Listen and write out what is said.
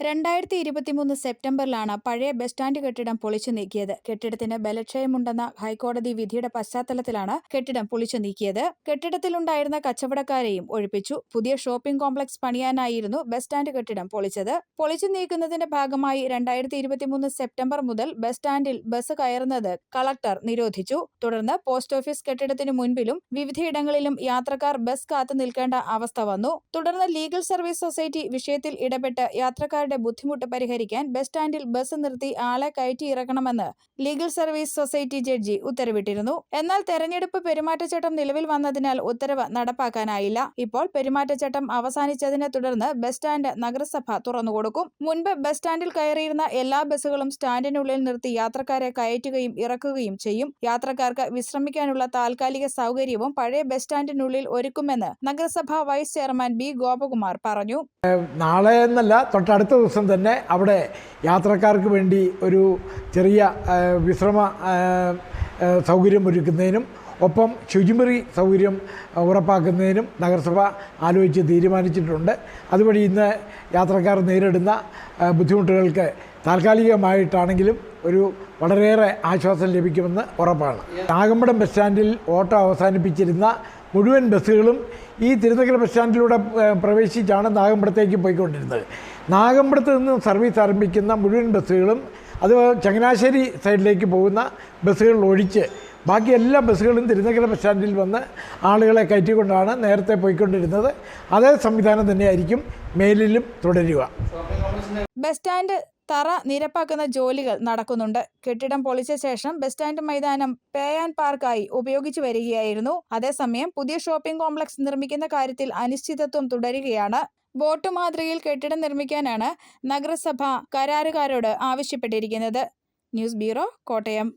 രണ്ടായിരത്തി ഇരുപത്തിമൂന്ന് സെപ്റ്റംബറിലാണ് പഴയ ബസ് സ്റ്റാൻഡ് കെട്ടിടം പൊളിച്ചു നീക്കിയത്. കെട്ടിടത്തിന് ബലക്ഷയമുണ്ടെന്ന ഹൈക്കോടതി വിധിയുടെ പശ്ചാത്തലത്തിലാണ് കെട്ടിടം പൊളിച്ചു നീക്കിയത്. കെട്ടിടത്തിലുണ്ടായിരുന്ന കച്ചവടക്കാരെയും ഒഴിപ്പിച്ചു. പുതിയ ഷോപ്പിംഗ് കോംപ്ലക്സ് പണിയാനായിരുന്നു ബസ് സ്റ്റാൻഡ് കെട്ടിടം പൊളിച്ചത്. പൊളിച്ചു നീക്കുന്നതിന്റെ ഭാഗമായി രണ്ടായിരത്തി ഇരുപത്തിമൂന്ന് സെപ്റ്റംബർ മുതൽ ബസ് സ്റ്റാൻഡിൽ ബസ് കയറുന്നത് കളക്ടർ നിരോധിച്ചു. തുടർന്ന് പോസ്റ്റ് ഓഫീസ് കെട്ടിടത്തിന് മുൻപിലും വിവിധയിടങ്ങളിലും യാത്രക്കാർ ബസ് കാത്തു നിൽക്കേണ്ട അവസ്ഥ വന്നു. തുടർന്ന് ലീഗൽ സർവീസ് സൊസൈറ്റി വിഷയത്തിൽ ഇടപെട്ട് യാത്രക്കാരുടെ ബുദ്ധിമുട്ട് പരിഹരിക്കാൻ ബസ് സ്റ്റാൻഡിൽ ബസ് നിർത്തി ആളെ കയറ്റി ഇറക്കണമെന്ന് ലീഗൽ സർവീസ് സൊസൈറ്റി ജഡ്ജി ഉത്തരവിട്ടിരുന്നു. എന്നാൽ തെരഞ്ഞെടുപ്പ് പെരുമാറ്റച്ചട്ടം നിലവിൽ വന്നതിനാൽ ഉത്തരവ് നടപ്പാക്കാനായില്ല. ഇപ്പോൾ പെരുമാറ്റച്ചട്ടം അവസാനിച്ചതിനെ തുടർന്ന് ബസ് സ്റ്റാൻഡ് നഗരസഭ തുറന്നുകൊടുക്കും മുൻപ് ബസ് സ്റ്റാൻഡിൽ കയറിയിരുന്ന എല്ലാ ബസ്സുകളും സ്റ്റാൻഡിനുള്ളിൽ നിർത്തി യാത്രക്കാരെ കയറ്റുകയും ഇറക്കുകയും ചെയ്യും. യാത്രക്കാർക്ക് വിശ്രമിക്കാനുള്ള താൽക്കാലിക സൗകര്യവും പഴയ ബസ് സ്റ്റാൻഡിനുള്ളിൽ ഒരുക്കുമെന്ന് നഗരസഭാ വൈസ് ചെയർമാൻ ബി ഗോപകുമാർ പറഞ്ഞു. നാളെ എന്നല്ല തൊട്ടടുത്ത ദിവസം തന്നെ അവിടെ യാത്രക്കാർക്ക് വേണ്ടി ഒരു ചെറിയ വിശ്രമ സൗകര്യം ഒരുക്കുന്നതിനും ഒപ്പം ശുചിമുറി സൗകര്യം ഉറപ്പാക്കുന്നതിനും നഗരസഭ ആലോചിച്ച് തീരുമാനിച്ചിട്ടുണ്ട്. അതുവഴി ഇന്ന് യാത്രക്കാർ നേരിടുന്ന ബുദ്ധിമുട്ടുകൾക്ക് താൽക്കാലികമായിട്ടാണെങ്കിലും ഒരു വളരെയേറെ ആശ്വാസം ലഭിക്കുമെന്ന് ഉറപ്പാണ്. നാഗമ്പടം ബസ് സ്റ്റാൻഡിൽ ഓട്ടോ അവസാനിപ്പിച്ചിരുന്ന മുഴുവൻ ബസ്സുകളും ഈ തിരുനക്കര ബസ് സ്റ്റാൻഡിലൂടെ പ്രവേശിച്ചാണ് നാഗമ്പടത്തേക്ക് പോയിക്കൊണ്ടിരുന്നത്. നാഗമ്പടത്ത് നിന്ന് സർവീസ് ആരംഭിക്കുന്ന മുഴുവൻ ബസ്സുകളും അത് ചങ്ങനാശ്ശേരി സൈഡിലേക്ക് പോകുന്ന ബസ്സുകൾ ഒഴിച്ച് ബാക്കി എല്ലാ ബസ്സുകളും തിരുനക്കര ബസ് സ്റ്റാൻഡിൽ വന്ന് ആളുകളെ കയറ്റിക്കൊണ്ടാണ് നേരത്തെ പോയിക്കൊണ്ടിരുന്നത്. അതേ സംവിധാനം തന്നെയായിരിക്കും മേലിലും തുടരുക. ബസ് സ്റ്റാൻഡ് തറ നിരപ്പാക്കുന്ന ജോലികൾ നടക്കുന്നുണ്ട്. കെട്ടിടം പൊളിച്ച ശേഷം ബസ് സ്റ്റാൻഡ് മൈതാനം പേ ആൻഡ് പാർക്കായി ഉപയോഗിച്ചു വരികയായിരുന്നു. അതേസമയം പുതിയ ഷോപ്പിംഗ് കോംപ്ലക്സ് നിർമ്മിക്കുന്ന കാര്യത്തിൽ അനിശ്ചിതത്വം തുടരുകയാണ്. ബോട്ട് മാതൃകയിൽ കെട്ടിടം നിർമ്മിക്കാനാണ് നഗരസഭ കരാറുകാരോട് ആവശ്യപ്പെട്ടിരിക്കുന്നത്. News bureau Kottayam.